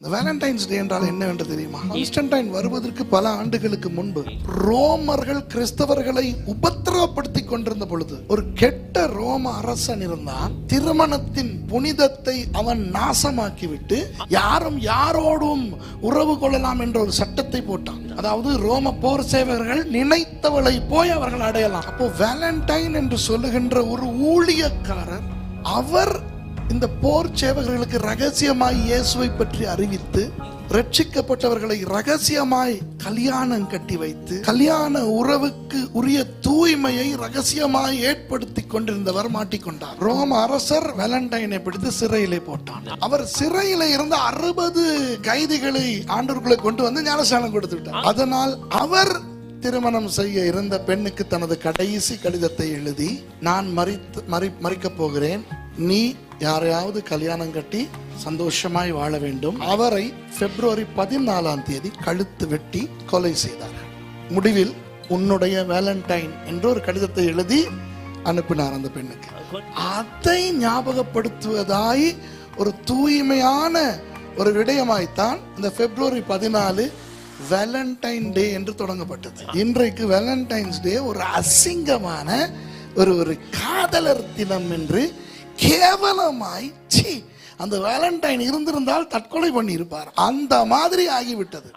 இந்த வேலண்டைன்ஸ் டே என்றால் என்னவென்று தெரியுமா? கான்ஸ்டன்டைன் வருவதற்கு பல ஆண்டுகளுக்கு முன்பு ரோமர்கள் கிறிஸ்தவர்களை உபத்திரவப்படுத்தி கொண்டிருந்த பொழுது ஒரு கெட்ட ரோம அரசன் இருந்தான். திருமணத்தின் புனிதத்தை அவன் நாசமாக்கிவிட்டு யாரும் யாரோடும் உறவு கொள்ளலாம் என்ற ஒரு சட்டத்தை போட்டான். அதாவது ரோம போர் சேவகர்கள் நினைத்தவளை போய் அவர்கள் அடையலாம். அப்போ வேலண்டைன் என்று சொல்லுகின்ற ஒரு ஊழியக்காரர் அவர் இந்த போர் சேவகர்களுக்கு ரகசியமாய் இயேசுவை பற்றி அறிவித்து ரட்சிக்கப்பட்டவர்களை ரகசியமாய் கல்யாணம் கட்டி வைத்து கல்யாண உறவுக்கு உரிய தூய்மையை ரகசியமாய் ஏற்படுத்தி கொண்டிருந்தவர் மாட்டிக்கொண்டார். ரோம அரசர் வேலண்டைனை பிடித்து சிறையிலே போட்டான். அவர் சிறையில இருந்த அறுபது கைதிகளை ஆண்டவர்களை கொண்டு வந்து ஞானஸ்தானம் கொடுத்து விட்டார். அதனால் அவர் திருமணம் செய்ய இருந்த பெண்ணுக்கு தனது கடைசி கடிதத்தை எழுதி நான் மறித்து மறி மறிக்கப் போகிறேன். நீ யாரையாவது கல்யாணம் கட்டி சந்தோஷமாய் வாழ வேண்டும். அவரை பிப்ரவரி பதினாலாம் தேதி கழுத்து வெட்டி கொலை செய்தார். முடிவில் உன்னுடைய வேலண்டைன் என்று ஒரு கடிதத்தை எழுதி அனுப்பினார் அந்த பெண்ணுக்கு. அதை ஞாபகப்படுத்துவதாய் ஒரு தூய்மையான ஒரு விடயமாய்த்தான் இந்த பிப்ரவரி பதினாலு வேலண்டைன் டே என்று தொடங்கப்பட்டது. இன்றைக்கு வேலண்டைன்ஸ் டே ஒரு அசிங்கமான ஒரு ஒரு காதலர் தினம் என்று கேவலமாய் சி அந்த வேலண்டைன் இருந்திருந்தால் தற்கொலை பண்ணியிருப்பார். அந்த மாதிரி ஆகிவிட்டது.